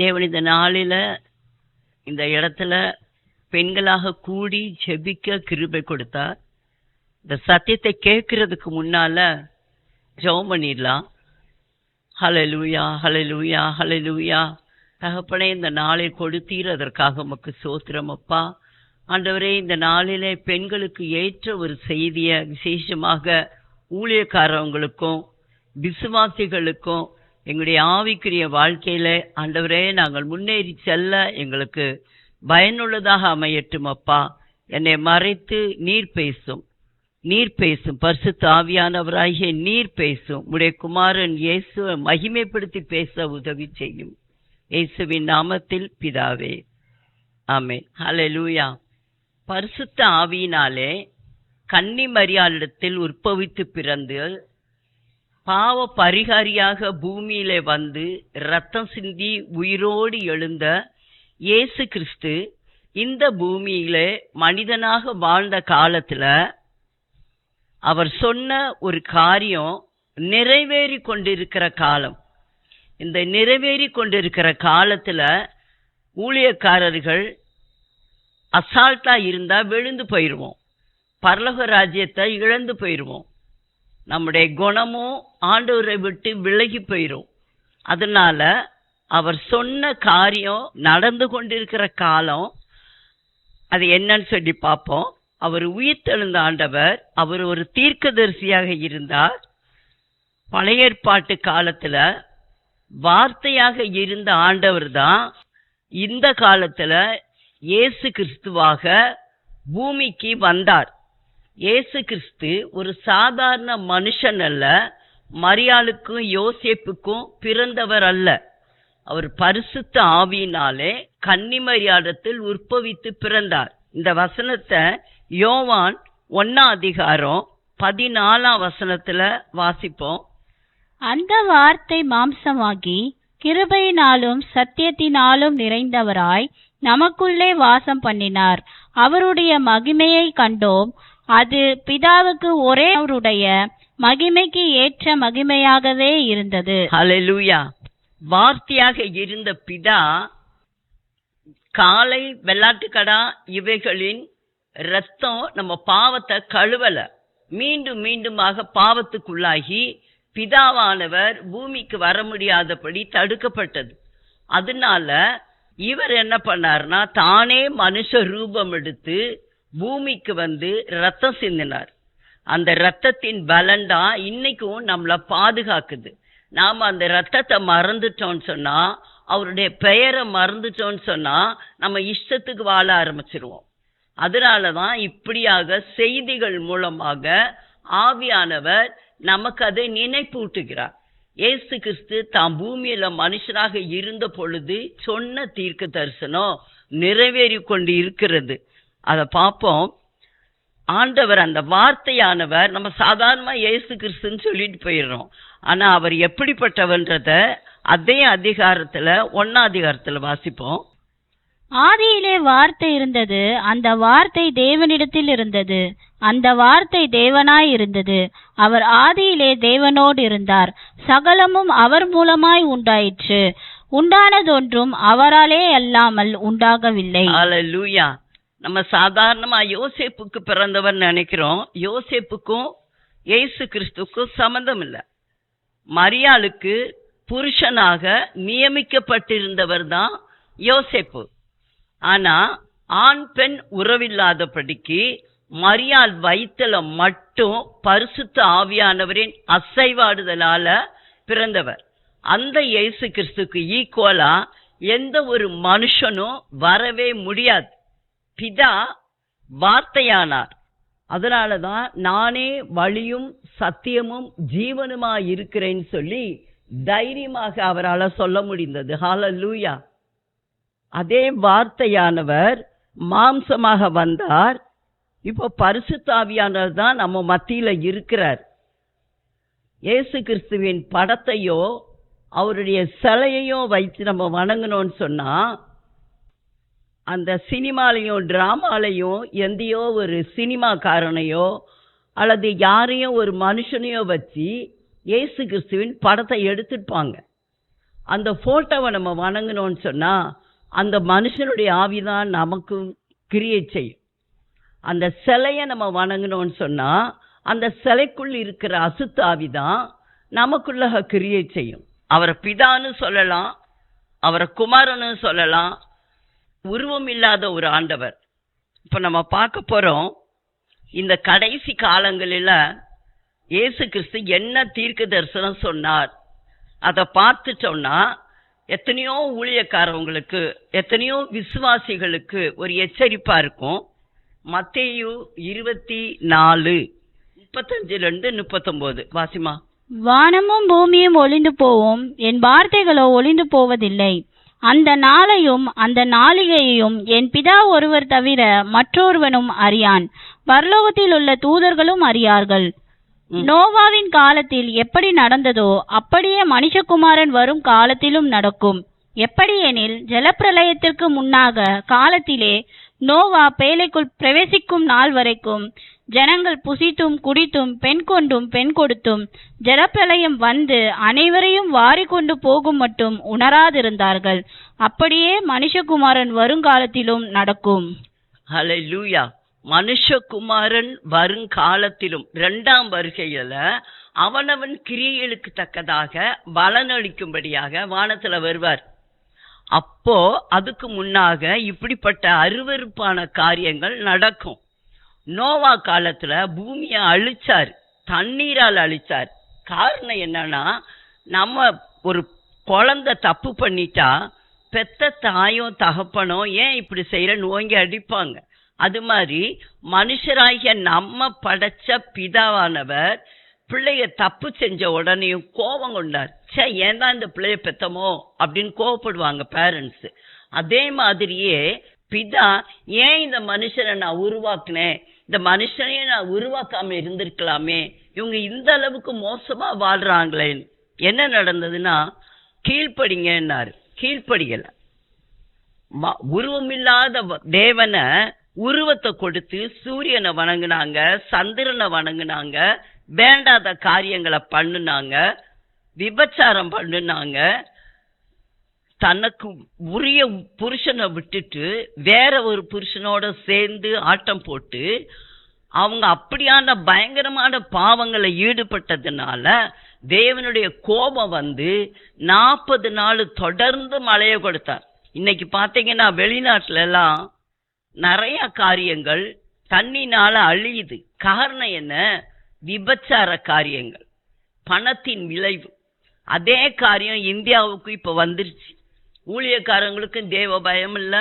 தேவன் இந்த நாளில் இந்த இடத்துல பெண்களாக கூடி ஜெபிக்க கிருபை கொடுத்தார். இந்த சத்தியத்தை கேட்கறதுக்கு முன்னால ஜெபம் பண்ணிடலாம். ஹலலூயா ஹலலூயா ஹலலூயா தகப்பனே இந்த நாளை கொடுத்தீர் அதற்காக உமக்கு சோத்திரம் அப்பா. ஆண்டவரே இந்த நாளிலே பெண்களுக்கு ஏற்ற ஒரு செய்தியை விசேஷமாக ஊழியக்காரவங்களுக்கும் விசுவாசிகளுக்கும் எங்களுடைய ஆவிக்குரிய வாழ்க்கையில ஆண்டவரே நாங்கள் முன்னேறி செல்ல எங்களுக்கு பயனுள்ளதாக அமையட்டும் அப்பா. என்னை மறைத்து நீர் பேசும். நீர் பேசும். பரிசுத்த ஆவியானவராகிய நீர் பேசும். உடைய குமாரன் இயேசுவை மகிமைப்படுத்தி பேச உதவி செய்யும். இயேசுவின் நாமத்தில் பிதாவே. ஆமே ஹலே லூயா பரிசுத்த ஆவியினாலே கன்னி மரியாளிடத்தில் உற்பவித்து பிறந்து பாவ பரிகாரியாக பூமியிலே வந்து ரத்தம் சிந்தி உயிரோடு எழுந்த இயேசு கிறிஸ்து இந்த பூமியிலே மனிதனாக வாழ்ந்த காலத்துல அவர் சொன்ன ஒரு காரியம் நிறைவேறி கொண்டிருக்கிற காலம். இந்த நிறைவேறி கொண்டிருக்கிற காலத்துல ஊழியக்காரர்கள் அசால்ட்டா இருந்தா விழுந்து போயிருவோம். பரலோக ராஜ்யத்தை இழந்து போயிருவோம். நம்முடைய குணமும் ஆண்டவரை விட்டு விலகி போயிரும். அதனால அவர் சொன்ன காரியம் நடந்து கொண்டிருக்கிற காலம் அது என்னன்னு சொல்லி பார்ப்போம். அவர் உயிர்த்தெழுந்த ஆண்டவர் அவர் ஒரு தீர்க்கதரிசியாக இருந்தார். பழைய ஏற்பாட்டு காலத்துல வார்த்தையாக இருந்த ஆண்டவர் தான் இந்த காலத்துல இயேசு கிறிஸ்துவாக பூமிக்கு வந்தார். இயேசு கிறிஸ்து ஒரு சாதாரண மனுஷன் அல்ல மரியாளுக்கும் யோசேப்புக்கும் பிறந்தவர் அல்ல. அவர் பரிசுத்த ஆவியினாலே கன்னிமரியாதத்தில் உற்பவித்து பிறந்தார். இந்த வசனத்தை யோவான் ஒன்னாம் அதிகாரம் பதினாலாம் வசனத்துல வாசிப்போம். அந்த வார்த்தை மாம்சமாகி கிருபையினாலும் சத்தியத்தினாலும் நிறைந்தவராய் நமக்குள்ளே வாசம் பண்ணினார். அவருடைய மகிமையை கண்டோம். அது பிதாவுக்கு ஒரே அவருடைய மகிமைக்கு ஏற்ற மகிமையாகவே இருந்தது. ஹalleluya. வார்த்தையாக இருந்த பிதா காலை வெள்ளாட்டுக்கடா இவைகளின் ரத்தம் நம்ம பாவத்தை கழுவல. மீண்டும் மீண்டுமாக பாவத்துக்குள்ளாகி பிதாவானவர் பூமிக்கு வர முடியாதபடி தடுக்கப்பட்டது. அதனால இவர் என்ன பண்ணார்னா தானே மனுஷ ரூபம் எடுத்து பூமிக்கு வந்து ரத்தம் சிந்தினார். அந்த ரத்தத்தின் பலன்டா இன்னைக்கும் நம்மளை பாதுகாக்குது. நாம் அந்த ரத்தத்தை மறந்துட்டோம்னு சொன்னால் அவருடைய பெயரை மறந்துட்டோம்னு சொன்னால் நம்ம இஷ்டத்துக்கு வாழ ஆரம்பிச்சிருவோம். அதனாலதான் இப்படியாக செய்திகள் மூலமாக ஆவியானவர் நமக்கு அதை நினைப்பூட்டுகிறார். ஏசு கிறிஸ்து தாம் பூமியில மனுஷனாக இருந்த பொழுது சொன்ன தீர்க்க தரிசனம் நிறைவேறி கொண்டு இருக்கிறது அதை பார்ப்போம். ஆண்டவர் அந்த வார்த்தையானவர் நம்ம சாதாரணமா இயேசு கிறிஸ்துன்னு சொல்லிட்டு போயிடுறோம். ஆனா அவர் எப்படிப்பட்டவன்றத அதே அதிகாரத்துல ஒன்னா அதிகாரத்துல வாசிப்போம். ஆதியிலே வார்த்தை இருந்தது அந்த வார்த்தை தேவனிடத்தில் இருந்தது அந்த வார்த்தை தேவனாய் இருந்தது. அவர் ஆதியிலே தேவனோடு இருந்தார். சகலமும் அவர் மூலமாய் உண்டாயிற்று. உண்டானதொன்றும் அவராலே அல்லாமல் உண்டாகவில்லை. ஹalleluya நம்ம சாதாரணமா யோசேப்புக்கு பிறந்தவன் நினைக்கிறோம். யோசேப்புக்கும் இயேசு கிறிஸ்துக்கும் சம்மந்தம் இல்லை. மரியாளுக்கு புருஷனாக நியமிக்கப்பட்டிருந்தவர் தான் யோசேப்பு. ஆனா ஆண் பெண் உறவில்லாதபடிக்கு மரியாள் வயிற்றுல மட்டும் பரிசுத்த ஆவியானவரின் அசைவாடுதலால பிறந்தவர். அந்த இயேசு கிறிஸ்துக்கு ஈக்குவலா எந்த ஒரு மனுஷனும் வரவே முடியாது. பிதா வார்த்தையானார். அதனாலதான் நானே வழியும் சத்தியமும் ஜீவனுமா இருக்கிறேன்னு சொல்லி தைரியமாக அவரால் சொல்ல முடிந்தது. ஹalleluya அதே வார்த்தையானவர் மாம்சமாக வந்தார். இப்போ பரிசுத்தாவியானவர் தான் நம்ம மத்தியில் இருக்கிறார். இயேசு கிறிஸ்துவின் படத்தையோ அவருடைய சிலையையோ வைத்து நம்ம வணங்கணும்னு சொன்னால் அந்த சினிமாலையும் ட்ராமாலையும் எந்தையோ ஒரு சினிமாக்காரனையோ அல்லது யாரையும் ஒரு மனுஷனையோ வச்சு இயேசு கிறிஸ்துவின் படத்தை எடுத்துப்பாங்க அந்த ஃபோட்டோவை நம்ம வணங்கினோன்னு சொன்னால் அந்த மனுஷனுடைய ஆவிதான் நமக்கு கிரியேட் செய்யும். அந்த சிலையை நம்ம வணங்கினோன்னு சொன்னால் அந்த சிலைக்குள் இருக்கிற அசுத்த ஆவிதான் நமக்குள்ள கிரியேட் செய்யும். அவரை பிதான்னு சொல்லலாம் அவரை குமாரன்னு சொல்லலாம் உருவம் இல்லாத ஒரு ஆண்டவர். இப்போ நம்ம பார்க்க போகிறோம் இந்த கடைசி காலங்களில் இயேசு கிறிஸ்து என்ன தீர்க்க தரிசனம் சொன்னார்? அதை பார்த்துட்டோம்னா எத்தனையோ ஊழியக்காரவங்களுக்கு எத்தனையோ விசுவாசிகளுக்கு ஒரு எச்சரிப்பாக இருக்கும். மத்தேயு இருபத்தி நாலு முப்பத்தஞ்சுல முப்பத்தொம்போது. வாசிமா. வானமும் பூமியும் ஒளிந்து போவோம் என் வார்த்தைகளோ ஒளிந்து போவதில்லை. அந்த நாளையும் அந்த நாளிகையையும் என் பிதா ஒருவர் தவிர மற்றொருவனும் அறியான். பரலோகத்தில் உள்ள தூதர்களும் அறியார்கள். நோவாவின் காலத்தில் எப்படி நடந்ததோ அப்படியே மனுஷகுமாரன் வரும் காலத்திலும் நடக்கும். எப்படியெனில் ஜலப்பிரளயத்திற்கு முன்னாக காலத்திலே நோவா பேழைக்குள் பிரவேசிக்கும் நாள் வரைக்கும் ஜனங்கள் புசித்தும் குடித்தும் பெண் கொண்டும் பெண் கொடுத்தும் ஜலப்பிரளயம் வந்து அனைவரையும் வாரிக்கொண்டு போகும் மட்டும் உணராதிருந்தார்கள். அப்படியே மனுஷகுமாரன் வருங்காலத்திலும் நடக்கும். ஹalleluya. மனுஷகுமாரன் வருங்காலத்திலும் இரண்டாம் வருகையில அவனவன் கிரியைகளுக்கு தக்கதாக பலனளிக்கும்படியாக வானத்துல வருவார். அப்போ அதுக்கு முன்னாக இப்படிப்பட்ட அருவருப்பான காரியங்கள் நடக்கும். நோவா காலத்துல பூமியை அழிச்சார் தண்ணீரால் அழிச்சார். காரணம் என்னன்னா நம்ம ஒரு குழந்தை தப்பு பண்ணிட்டா பெத்த தாயும் தகப்பனும் ஏன் இப்படி செய்யற ஓங்கி அடிப்பாங்க. அது மாதிரி மனுஷராகிய நம்ம படைச்ச பிதாவானவர் பிள்ளைய தப்பு செஞ்ச உடனேயும் கோபம் கொண்டார். ச்சே ஏன் தான் இந்த பிள்ளைய பெத்தமோ? அப்படின்னு கோவப்படுவாங்க பேரண்ட்ஸ் அதே மாதிரியே பிதா ஏன் இந்த மனுஷனை நான் உருவாக்குனேன்? இந்த மனுஷனையே நான் உருவாக்காம இருந்திருக்கலாமே? இவங்க இந்த அளவுக்கு மோசமா வாழ்றாங்களே என்ன நடந்ததுன்னா கீழ்ப்படிங்கன்னாரு. கீழ்ப்படியல. ம- உருவமில்லாத தேவனை உருவத்தை கொடுத்து சூரியனை வணங்குனாங்க சந்திரனை வணங்குனாங்க வேண்டாத காரியங்களை பண்ணுனாங்க விபச்சாரம் பண்ணுனாங்க தனக்கு உரிய புருஷனை விட்டுட்டு வேற ஒரு புருஷனோட சேர்ந்து ஆட்டம் போட்டு அவங்க அப்படியான பயங்கரமான பாவங்களை ஈடுபட்டதுனால தேவனுடைய கோபம் வந்து நாற்பது நாள் தொடர்ந்து மழையை கொடுத்தார். இன்னைக்கு பார்த்தீங்கன்னா வெளிநாட்டில எல்லாம் நிறைய காரியங்கள் தண்ணினால அழியுது. காரணம் என்ன? விபச்சார காரியங்கள். பணத்தின் விளைவு. அதே காரியம் இந்தியாவுக்கு இப்ப வந்துருச்சு. ஊழியக்காரங்களுக்கும் தேவ பயம் இல்லை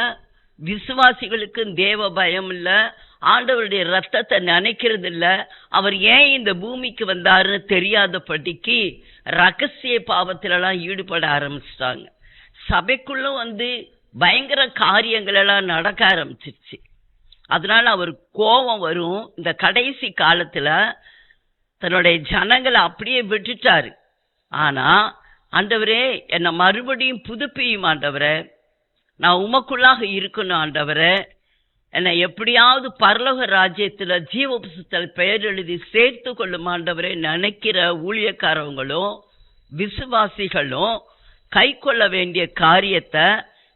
விசுவாசிகளுக்கும் தேவ பயம் இல்லை ஆண்டவருடைய ரத்தத்தை நினைக்கிறது இல்லை அவர் ஏன் இந்த பூமிக்கு வந்தாருன்னு தெரியாதபடிக்கு ரகசிய பாவத்திலலாம் ஈடுபட ஆரம்பிச்சிட்டாங்க. சபைக்குள்ள வந்து பயங்கர காரியங்கள் எல்லாம் நடக்க ஆரம்பிச்சிருச்சு. அதனால அவர் கோபம் வரும். இந்த கடைசி காலத்துல தன்னுடைய ஜனங்களை அப்படியே விட்டுட்டாரு. ஆனா ஆண்டவரே என்னை மறுபடியும் புதுப்பியும் ஆண்டவரே. நான் உமக்குள்ளாக இருக்கணும் ஆண்டவரே. என்னை எப்படியாவது பரலோக ராஜ்யத்தில் ஜீவ பெயர் எழுதி சேர்த்து கொள்ளும் ஆண்டவரே நினைக்கிற ஊழியக்காரவங்களும் விசுவாசிகளும் கை கொள்ள வேண்டிய காரியத்தை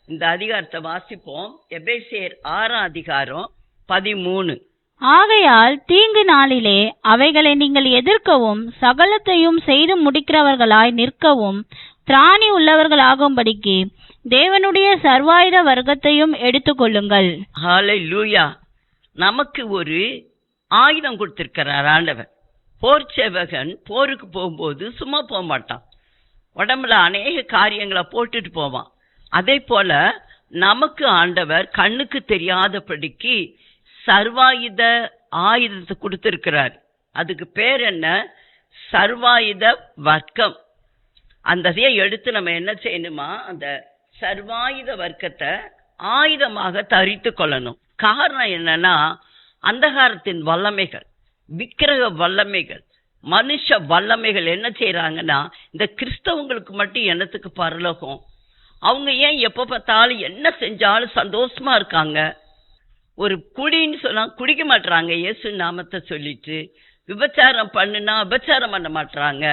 இந்த அதிகாரத்தை வாசிப்போம். எபேசியர் ஆறாம் அதிகாரம் பதிமூணு. ஆகையால் தீங்கு நாளிலே அவைகளை நீங்கள் எதிர்க்கவும் சகலத்தையும் செய்து முடிக்கிறவர்களாய் நிற்கவும் திராணி உள்ளவர்களாகும்படிக்கு தேவனுடைய சர்வாயுத வர்க்கத்தையும் எடுத்துக்கொள்ளுங்கள் ஹாலை லூயா நமக்கு ஒரு ஆயுதம் கொடுத்திருக்கிறார் ஆண்டவர். போர் சேவகன் போருக்கு போகும்போது சும்மா போக மாட்டான். உடம்புல அநேக காரியங்களை போட்டுட்டு போவான். அதே போல நமக்கு ஆண்டவர் கண்ணுக்கு தெரியாதபடிக்கு சர்வாயுத ஆயுதத்தை கொடுத்திருக்கிறார். அதுக்கு பேர் என்ன? சர்வாயுத வர்க்கம். அந்த எடுத்து நம்ம என்ன செய்யணுமா? அந்த சர்வாயுத வர்க்கத்தை ஆயுதமாக தரித்து கொள்ளணும். காரணம் என்னன்னா அந்தகாரத்தின் வல்லமைகள் விக்கிரக வல்லமைகள் மனுஷ வல்லமைகள் என்ன செய்யறாங்கன்னா இந்த கிறிஸ்தவங்களுக்கு மட்டும் என்னத்துக்கு பரலோகம்? அவங்க ஏன் எப்போ பார்த்தாலும் என்ன செஞ்சாலும் சந்தோஷமா இருக்காங்க? ஒரு குடின்னு சொன்னால் குடிக்க மாட்றாங்க. இயேசு நாமத்தை சொல்லிட்டு விபச்சாரம் பண்ணுனா விபச்சாரம் பண்ண மாட்றாங்க.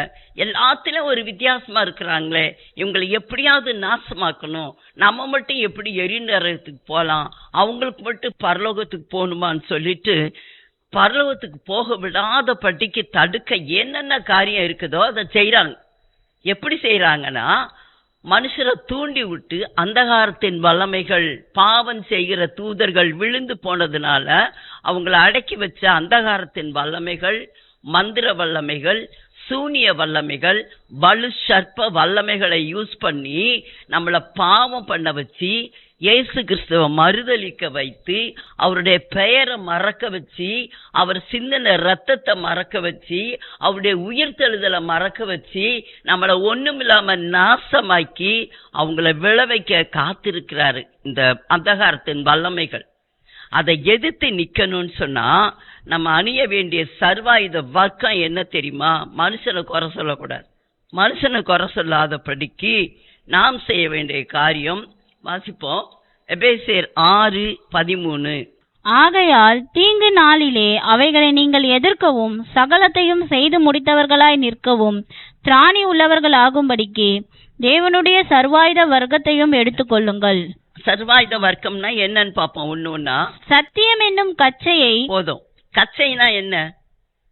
எல்லாத்திலும் ஒரு வித்தியாசமாக இருக்கிறாங்களே. இவங்களை எப்படியாவது நாசமாக்கணும். நம்ம மட்டும் எப்படி எரிநரகத்துக்கு போகலாம் அவங்களுக்கு மட்டும் பரலோகத்துக்கு போகணுமான்னு சொல்லிட்டு பரலோகத்துக்கு போக விடாத படிக்கு தடுக்க என்னென்ன காரியம் இருக்குதோ அதை செய்கிறாங்க எப்படி செய்கிறாங்கன்னா மனுஷரை தூண்டி விட்டு அந்தகாரத்தின் வல்லமைகள் பாவம் செய்கிற தூதர்கள் விழுந்து போனதுனால அவங்கள அடக்கி வச்ச அந்தகாரத்தின் வல்லமைகள் மந்திர வல்லமைகள் சூனிய வல்லமைகள் வலு சர்ப்ப வல்லமைகளை யூஸ் பண்ணி நம்மளை பாவம் பண்ண வச்சு இயேசு கிறிஸ்துவ மறுதளிக்க வைத்து அவருடைய பெயரை மறக்க வச்சு அவர் சிந்தின ரத்தத்தை மறக்க வச்சு அவருடைய உயிர்த்தெழுதலை மறக்க வச்சு நம்மளை ஒண்ணுமில்லாம நாசமாக்கி அவங்கள விளைவைக்க காத்திருக்கிறாரு இந்த அந்தகாரத்தின் வல்லமைகள். அதை எதிர்த்து நிற்கணும்னு சொன்னால் நம்ம அணிய வேண்டிய சர்வாயுத வர்க்கம் என்ன தெரியுமா? மனுஷனை குறை சொல்லக்கூடாது. மனுஷனை குறை சொல்லாதபடிக்கு நாம் செய்ய வேண்டிய காரியம் வாசிப்போம். எபேசியர் ஆறு பதிமூணு. ஆகையால் தீங்கு நாளிலே அவைகளை நீங்கள் எதிர்க்கவும் சகலத்தையும் செய்து முடித்தவர்களாய் நிற்கவும் திராணி உள்ளவர்களாகும்படிக்கு தேவனுடைய சர்வாயுத வர்க்கத்தையும் எடுத்துக்கொள்ளுங்கள் சர்வாயுத வர்க்கம்னா என்னன்னு பார்ப்போம் ஒண்ணு ஒண்ணா. சத்தியம் என்னும் கச்சையை போதும். கச்சைனா என்ன?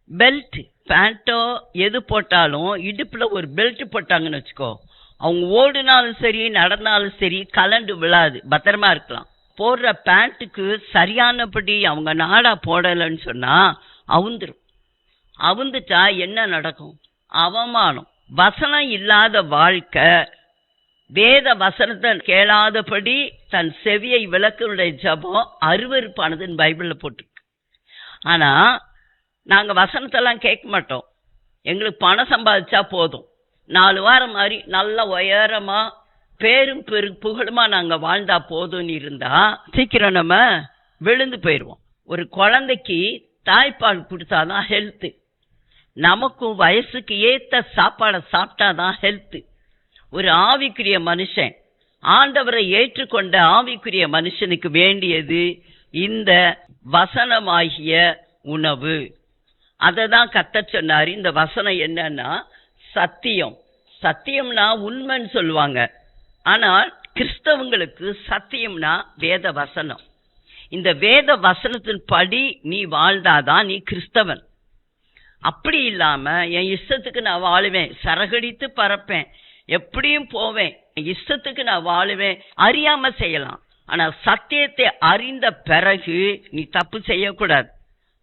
பெல்ட் பேண்ட்டோ எது போட்டாலும் இடுப்புல ஒரு பெல்ட் போட்டாங்கன்னு வச்சுக்கோ. அவங்க ஓடினாலும் சரி நடந்தாலும் சரி கலண்டு விழாது. பத்திரமா இருக்கலாம். போடுற பேண்ட்டுக்கு சரியானபடி அவங்க நாடா போடலைன்னு சொன்னால் அவுந்துடும் அவுந்துட்டா என்ன நடக்கும்? அவமானம். வசனம் இல்லாத வாழ்க்கை. வேத வசனத்தை கேளாதபடி தன் செவியை விளக்குடைய ஜபம் அருவருப்பானதுன்னு பைபிளில் போட்டிருக்கு. ஆனால் நாங்கள் வசனத்தெல்லாம் கேட்க மாட்டோம். எங்களுக்கு பணம் சம்பாதிச்சா போதும். நாலு வாரம் மாதிரி நல்ல உயரமா பேரும் பெரு புகழுமா நாங்க வாழ்ந்தா போதும்னு இருந்தா சீக்கிரம் நம்ம விழுந்து போயிடுவோம் ஒரு குழந்தைக்கு தாய்ப்பால் கொடுத்தாதான் ஹெல்த்து நமக்கும் வயசுக்கு ஏத்த சாப்பாடை சாப்பிட்டாதான் ஹெல்த்து ஒரு ஆவிக்குரிய மனுஷன் ஆண்டவரை ஏற்றுக்கொண்ட ஆவிக்குரிய மனுஷனுக்கு வேண்டியது இந்த வசனமாகிய உணவு. அதை தான் கத்த சொன்னார் இந்த வசனம் என்னன்னா சத்தியம். சத்தியம்னா உண்மைன்னு சொல்லுவாங்க. ஆனால் கிறிஸ்தவங்களுக்கு சத்தியம்னா வேத வசனம் இந்த வேத வசனத்தின் படி நீ வாழ்ந்தாதான் நீ கிறிஸ்தவன். அப்படி இல்லாம என் இஷ்டத்துக்கு நான் வாழுவேன். சரகடித்து பறப்பேன். எப்படியும் போவேன். என் இஷ்டத்துக்கு நான் வாழுவேன். அறியாம செய்யலாம். ஆனா சத்தியத்தை அறிந்த பிறகு நீ தப்பு செய்யக்கூடாது.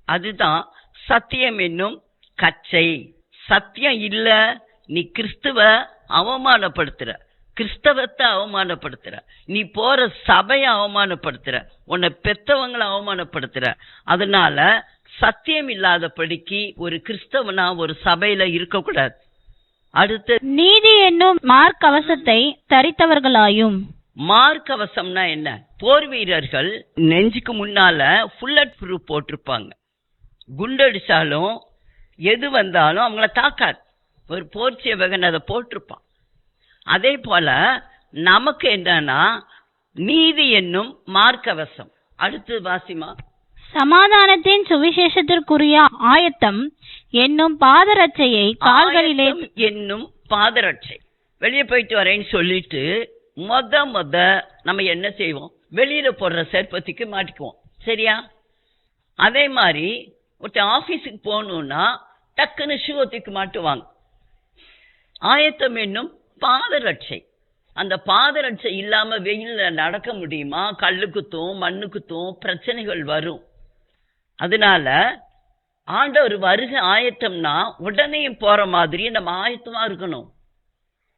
அதுதான் சத்தியம் என்னும் கச்சை. சத்தியம் இல்ல நீ கிறிஸ்துவ அவமானப்படுத்துற. கிறிஸ்தவத்தை அவமானப்படுத்துற. நீ போற சபையை அவமானப்படுத்துற. உன்னை பெத்தவங்களை அவமானப்படுத்துற. அதனால சத்தியம் இல்லாதபடிக்கு ஒரு கிறிஸ்தவனா ஒரு சபையில இருக்கக்கூடாது. அடுத்து நீதி என்னும் மார்க்கவசத்தை தரித்தவர்களாயும். மார்க்கவசம்னா என்ன? போர் வீரர்கள் நெஞ்சுக்கு முன்னால புல்லட் ப்ரூஃப் போட்டிருப்பாங்க. குண்டடிச்சாலும் எது வந்தாலும் அவங்கள தாக்காது. ஒரு போர் சேவகன் அதை போட்டிருப்பான். அதே போல நமக்கு என்னன்னா நீதி என்னும் மார்க்கவசம். அடுத்து வாசிமா. சமாதானத்தின் சுவிசேஷத்திற்குரிய ஆயத்தம் என்னும் பாதரட்சையை கால்களிலே என்னும் பாதரட்சை. வெளியே போயிட்டு வரேன்னு சொல்லிட்டு மொத மொத நம்ம என்ன செய்வோம்? வெளியில போடுற செருப்பத்திக்கு மாட்டிக்குவோம். சரியா? அதே மாதிரி ஒருத்தன் ஆபீஸுக்கு போகணும்னா டக்குன்னு ஷூவத்துக்கு மாட்டுவாங்க ஆயத்தம் என்னும் பாதரட்சை அந்த பாதரட்சை இல்லாம வெயில்ல நடக்க முடியுமா? கல்லு குத்தும் மண்ணு குத்தும் பிரச்சனைகள் வரும். அதனால ஆண்டவர் வருகை ஆயத்தம்னா உடனே போற மாதிரி நம்ம ஆயத்தமா இருக்கணும்.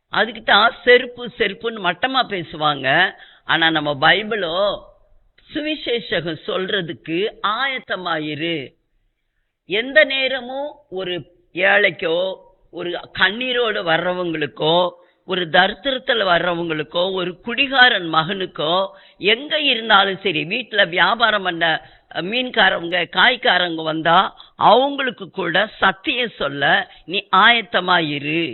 அதுக்கு தான் செருப்பு செருப்புன்னு மட்டமா பேசுவாங்க. ஆனா நம்ம பைபிளோ சுவிசேஷகம் சொல்றதுக்கு ஆயத்தமாயிரு. எந்த நேரமும் ஒரு ஏழைக்கோ ஒரு கண்ணீரோடு வர்றவங்களுக்கோ ஒரு தரித்திரத்தில் வர்றவங்களுக்கோ ஒரு குடிகாரன் மகனுக்கோ எங்கே இருந்தாலும் சரி வீட்டில் வியாபாரம் பண்ண மீன்காரவங்க காய்காரங்க வந்தா அவங்களுக்கு கூட சத்தியம் சொல்ல நீ ஆயத்தமாயிரு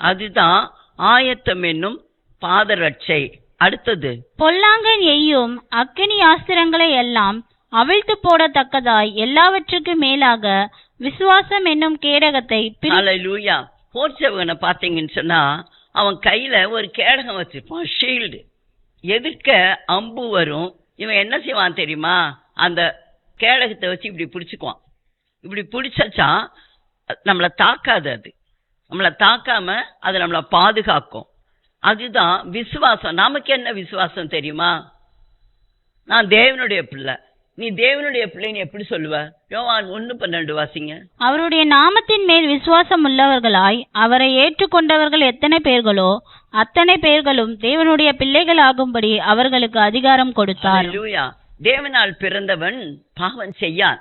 அதுதான் ஆயத்தம் என்னும் பாதரட்சை. அடுத்தது. பொல்லாங்கன் எய்யும் அக்கினி ஆஸ்திரங்களை எல்லாம் அவிழ்த்து போடத்தக்கதாய் எல்லாவற்றுக்கும் மேலாக விசுவாசம் என்னும் கேடகத்தை லூயா போர்ச்சவனை பார்த்தீங்கன்னு சொன்னா அவன் கையில ஒரு கேடகம் வச்சிருப்பான் ஷீல்டு எதிர்க்க அம்பு வரும். இவன் என்ன செய்வான் தெரியுமா? அந்த கேடகத்தை வச்சு இப்படி பிடிச்சிக்குவான். இப்படி பிடிச்சா நம்மளை தாக்காது அது. நம்மளை தாக்காம அது நம்மளை பாதுகாக்கும். அதுதான் விசுவாசம். நமக்கு என்ன விசுவாசம் தெரியுமா? நான் தேவனுடைய பிள்ளை. நீ தேவனுடைய பிள்ளைன்னு எப்படி சொல்லுவ? யோவான் ஒன்று பன்னெண்டு வாசிங்க. அவருடைய நாமத்தின் மேல் விசுவாசம் உள்ளவர்களாய் அவரை ஏற்றுக்கொண்டவர்கள் எத்தனை பேர்களோ அத்தனை பேர்களும் தேவனுடைய பிள்ளைகளாகும்படி அவர்களுக்கு அதிகாரம் கொடுத்தார். தேவனால் பிறந்தவன் பாவம் செய்யான்.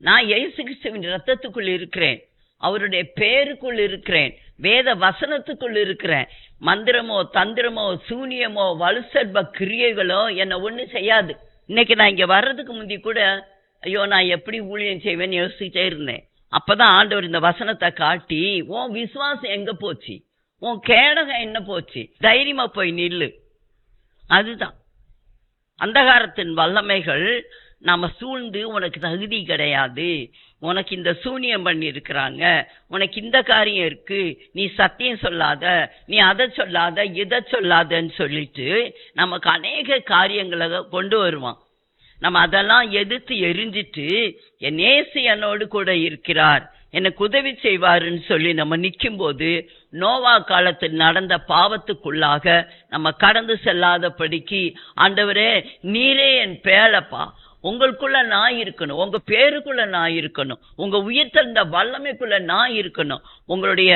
நான் இயேசு கிறிஸ்துவின் ரத்தத்துக்குள் இருக்கிறேன். அவருடைய பேருக்குள் இருக்கிறேன். வேத வசனத்துக்குள் இருக்கிறேன். மந்திரமோ தந்திரமோ சூனியமோ வலுசர்ப கிரியைகளோ என்னை ஒண்ணும் செய்யாது. இன்னைக்கு நான் இங்கே வர்றதுக்கு முந்தி கூட ஐயோ நான் எப்படி ஊழியம் செய்வேன்னு யோசிச்சுட்டே இருந்தேன். அப்பதான் ஆண்டவர் இந்த வசனத்தை காட்டி உன் விசுவாசம் எங்க போச்சு? உன் கேடகம் என்ன போச்சு? தைரியமா போய் நில்லு. அதுதான். அந்தகாரத்தின் வல்லமைகள் நாம சூழ்ந்து உனக்கு தகுதி கிடையாது. உனக்கு இந்த சூனியம் பண்ணி இருக்கிறாங்க உனக்கு இந்த காரியம் இருக்கு. நீ சத்தியம் சொல்லாத. நீ அதை சொல்லாத இதை சொல்லாதன்னு சொல்லிட்டு நமக்கு அநேக காரியங்களை கொண்டு வருவான். நம்ம அதெல்லாம் எதிர்த்து எரிஞ்சிட்டு என் நேசு என்னோடு கூட இருக்கிறார். எனக்கு உதவி செய்வாருன்னு சொல்லி நம்ம நிற்கும் போது நோவா காலத்தில் நடந்த பாவத்துக்குள்ளாக நம்ம கடந்து செல்லாதபடிக்கு ஆண்டவரே நீரே என் பேலப்பா உங்களுக்குள்ள நான் இருக்கணும். உங்க பேருக்குள்ள நான் இருக்கணும். உங்க உயிர்த்தெழுந்த வல்லமைக்குள்ள நான் இருக்கணும். உங்களுடைய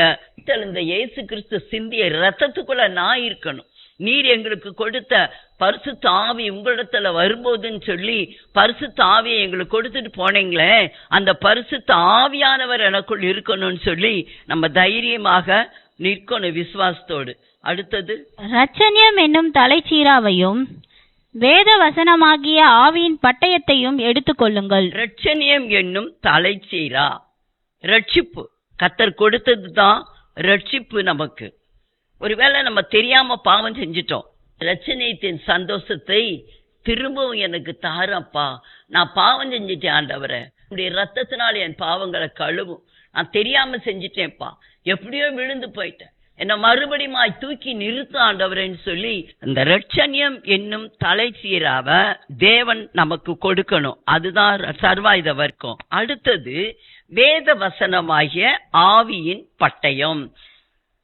இந்த இயேசு கிறிஸ்து சிந்திய ரத்தத்துக்குள்ள நான் இருக்கணும். நீர் எங்களுக்கு கொடுத்த பரிசு தாவி உங்களிடத்துல வரும்போதுன்னு சொல்லி பரிசு தாவியை எங்களுக்கு கொடுத்துட்டு போனீங்களே அந்த பரிசு தாவியானவர் எனக்குள் இருக்கணும்னு சொல்லி நம்ம தைரியமாக நிற்கணும் விசுவாசத்தோடு. அடுத்தது? ரச்சன்யம் என்னும் தலைச்சீராவையும் வேத வசனமாகிய ஆவியின் பட்டயத்தையும் எடுத்துக்கொள்ளுங்கள். ரட்சணியம் என்னும் தலைச்சீரா. ரட்சிப்பு கத்தர் கொடுத்தது தான் ரட்சிப்பு நமக்கு. ஒருவேளை நம்ம தெரியாம பாவம் செஞ்சிட்டோம். ரட்சணியத்தின் சந்தோஷத்தை திரும்பவும் எனக்கு தாரப்பா. நான் பாவம் செஞ்சிட்டேன் ஆண்டவரை. உடைய ரத்தத்தினால் என் பாவங்களை கழுவும். நான் தெரியாம செஞ்சிட்டேன்ப்பா. எப்படியோ விழுந்து போயிட்டேன். என்ன மறுபடியுமாய் தூக்கி நிறுத்த ஆண்டவரேன்னு சொல்லி அந்த ரட்சண்யம் என்னும் தலை சீராவ தேவன் நமக்கு கொடுக்கணும். அதுதான் சர்வாயுத வர்க்கம். அடுத்தது வேத வசனமாகிய ஆவியின் பட்டயம்.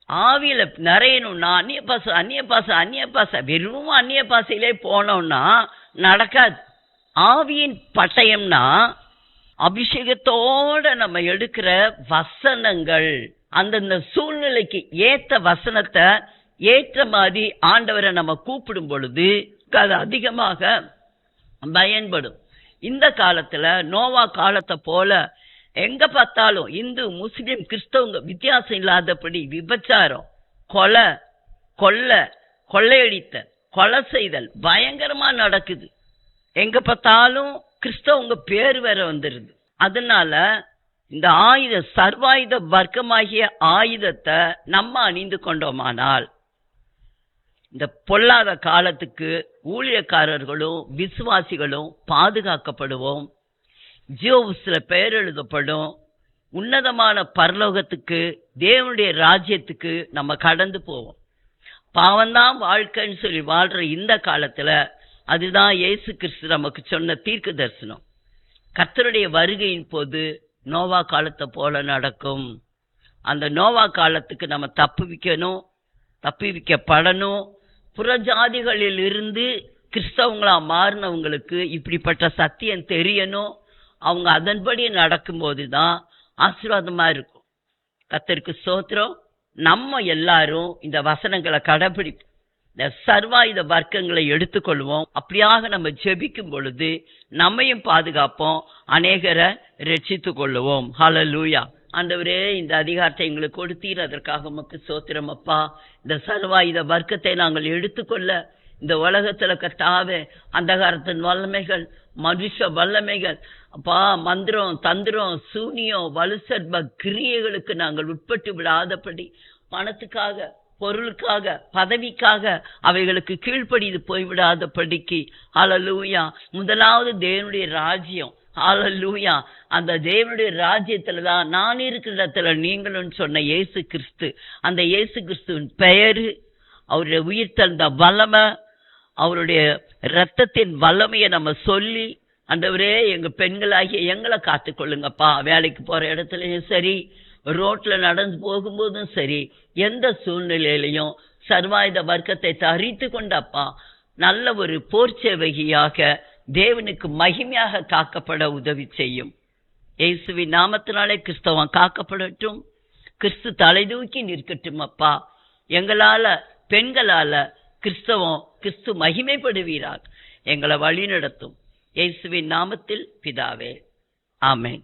ஆவியில நிறையணும்னா அந்நிய பாச அந்நிய பாச அந்நிய பாச வெறும் அந்நிய பாசையிலே போனோம்னா நடக்காது. ஆவியின் பட்டயம்னா அபிஷேகத்தோட நம்ம எடுக்கிற வசனங்கள். அந்தந்த சூழ்நிலைக்கு ஏற்ற வசனத்தை ஏற்ற மாதிரி ஆண்டவரை நம்ம கூப்பிடும் பொழுது அது அதிகமாக பயன்படும். இந்த காலத்துல நோவா காலத்தை போல எங்க பார்த்தாலும் இந்து முஸ்லிம் கிறிஸ்தவங்க வித்தியாசம் இல்லாதபடி விபச்சாரம் கொலை கொல்ல கொள்ளையடித்த கொலை செய்தல் பயங்கரமா நடக்குது. எங்க பார்த்தாலும் கிறிஸ்தவங்க பேர் வேற வந்துருது. அதனால இந்த ஆயுத சர்வாயுத வர்க்கமாகிய ஆயுதத்தை நம்ம அணிந்து கொண்டோமானால் இந்த பொல்லாத காலத்துக்கு ஊழியக்காரர்களும் விசுவாசிகளும் பாதுகாக்கப்படுவோம். ஜியோவுஸில் பெயர் எழுதப்படும். உன்னதமான பரலோகத்துக்கு தேவனுடைய ராஜ்யத்துக்கு நம்ம கடந்து போவோம். பாவம்தான் வாழ்க்கைன்னு சொல்லி வாழ்கிற இந்த காலத்தில் அதுதான் இயேசு கிறிஸ்து நமக்கு சொன்ன தீர்க்க தரிசனம். கர்த்தருடைய வருகையின் போது நோவா காலத்தை போல நடக்கும். அந்த நோவா காலத்துக்கு நம்ம தப்புவிக்கணும் தப்புவிக்கப்படணும் புறஜாதிகளில் இருந்து கிறிஸ்தவங்களா மாறினவங்களுக்கு இப்படிப்பட்ட சத்தியம் தெரியணும். அவங்க அதன்படி நடக்கும்போது தான் ஆசீர்வாதமா இருக்கும். கத்தருக்கு சோத்திரம் நம்ம எல்லாரும் இந்த வசனங்களை கடைபிடிப்போம் இந்த சர்வாயுத வர்க்கங்களை எடுத்துக்கொள்வோம். அப்படியாக நம்ம ஜெபிக்கும் பொழுது நம்மையும் பாதுகாப்போம். அநேகரை ரட்சித்து கொள்ளுவோம் ஹலலூயா ஆண்டவரே இந்த அதிகாரத்தை எங்களுக்கு கொடுத்தீர். அதற்காக உமக்கு சோத்திரம் அப்பா. இந்த சர்வாயுத வர்க்கத்தை நாங்கள் எடுத்துக்கொள்ள இந்த உலகத்தில் கத்தாவே அந்தகாரத்தின் வல்லமைகள் மனுஷ வல்லமைகள் அப்பா மந்திரம் தந்திரம் சூனியம் வலுசர்ப கிரியைகளுக்கு நாங்கள் உட்பட்டு விடாதபடி பணத்துக்காக பொருளுக்காக பதவிக்காக அவைகளுக்கு கீழ்ப்படிது போய்விடாதபடிக்கு அலலூயா முதலாவது தேவனுடைய ராஜ்யம். ஆலல்லூயா அந்த தேவனுடைய ராஜ்யத்துல தான் நான் இருக்கிற இடத்துல நீங்களும் சொன்ன இயேசு கிறிஸ்து. அந்த இயேசு கிறிஸ்துவின் பெயரு அவருடைய உயிர் தந்த வல்லமை அவருடைய இரத்தத்தின் வல்லமையை நம்ம சொல்லி அந்தவரே எங்க பெண்களாகிய எங்களை காத்துக்கொள்ளுங்கப்பா. வேலைக்கு போற இடத்துலயும் சரி ரோட்ல நடந்து போகும்போதும் சரி எந்த சூழ்நிலையிலையும் சர்வாயுத வர்க்கத்தை தரித்து கொண்டப்பா நல்ல ஒரு போர்ச்சேவகியாக தேவனுக்கு மகிமையாக காக்கப்பட உதவி செய்யும். இயேசுவின் நாமத்தினாலே கிறிஸ்தவம் காக்கப்படட்டும். கிறிஸ்து தலை தூக்கி நிற்கட்டும் அப்பா. எங்களால பெண்களால கிறிஸ்தவம் கிறிஸ்து மகிமைப்படுவீராக. எங்களை வழி நடத்தும் இயேசுவின் நாமத்தில் பிதாவே. ஆமேன்.